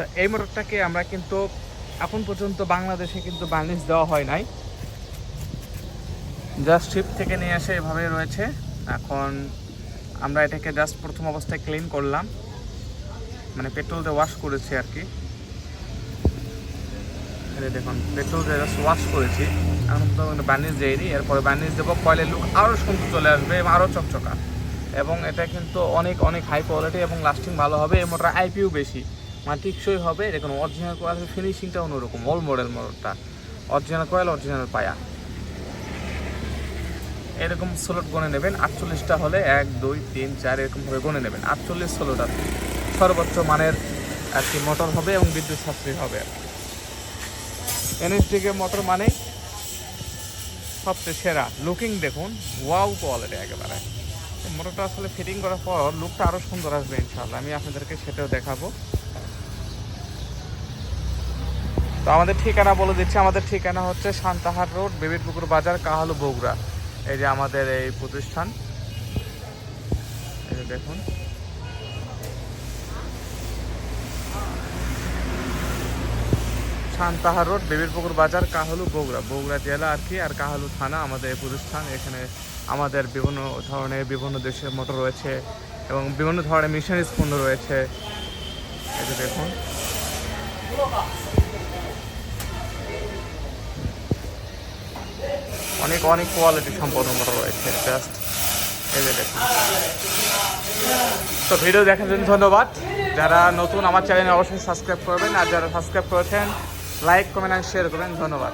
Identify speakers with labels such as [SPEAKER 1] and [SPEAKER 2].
[SPEAKER 1] তা এই মোটরটাকে আমরা কিন্তু এখন পর্যন্ত বাংলাদেশে কিন্তু বার্নিশ দেওয়া হয় নাই। জাস্ট শিপ থেকে নিয়ে এসে এভাবে রয়েছে। এখন আমরা এটাকে জাস্ট প্রথম অবস্থায় ক্লিন করলাম। মানে পেট্রোল দিয়ে ওয়াশ করেছি আর কি। দেখুন পেট্রোল দিয়ে জাস্ট ওয়াশ করেছি। এখন তো বার্নিশ দেয়নি। এরপরে বার্নিশ দেবো কয়েলের লুক আরও সুন্দর চলে আসবে এবং আরও চকচকা। এবং এটা কিন্তু অনেক অনেক হাই কোয়ালিটি এবং লাস্টিং ভালো হবে। এই মোটর আইপিও বেশি। মানে টিকসই হবে দেখুন অরিজিনাল কয়েল ফিনিশিংটা অন্যরকম অল মডেল মোটরটা অরিজিনাল কয়েল অরিজিনাল পায়া। এরকম স্লোট গনে নেবেন, আটচল্লিশটা হলে এক, দুই, তিন, চার এরকম ভাবে গনে নেবেন। আটচল্লিশ ষোলোটা সর্বোচ্চ মানের আর কি মোটর হবে এবং বিদ্যুৎ সাশ্রয়ী হবে। আর এনএসডিকে মোটর মানে সবচেয়ে সেরা। লুকিং দেখুন ওয়াও কোয়ালিটি একেবারে। মোটরটা আসলে ফিটিং করার পর লুকটা আরও সুন্দর আসবে ইনশাল্লাহ আমি আপনাদেরকে সেটাও দেখাবো। আমাদের ঠিকানা বলে দিচ্ছি। আমাদের ঠিকানা হচ্ছে সান্তাহার রোড, বেবিরপুকুর বাজার, কাহালু বগুড়া। এই যে আমাদের এই প্রতিষ্ঠান। দেখুন। শান্তাহার রোড, বেবিরপুকুর বাজার, কাহালু বগুড়া। বগুড়া জেলা আর কি, আর কাহালু থানা আমাদের এই প্রতিষ্ঠান। এখানে আমাদের বিভিন্ন ধরনের, বিভিন্ন দেশের মোটর রয়েছে এবং বিভিন্ন ধরনের মিশনারি পণ্য রয়েছে। যে দেখুন। অনেক অনেক কোয়ালিটি সম্পন্ন মোটর রয়েছে জাস্ট যে দেখুন। তো ভিডিও দেখার জন্য ধন্যবাদ। যারা নতুন আমার চ্যানেলে অবশ্যই সাবস্ক্রাইব করবেন, আর যারা সাবস্ক্রাইব করেছেন লাইক কমেন্ট আর শেয়ার করবেন, ধন্যবাদ।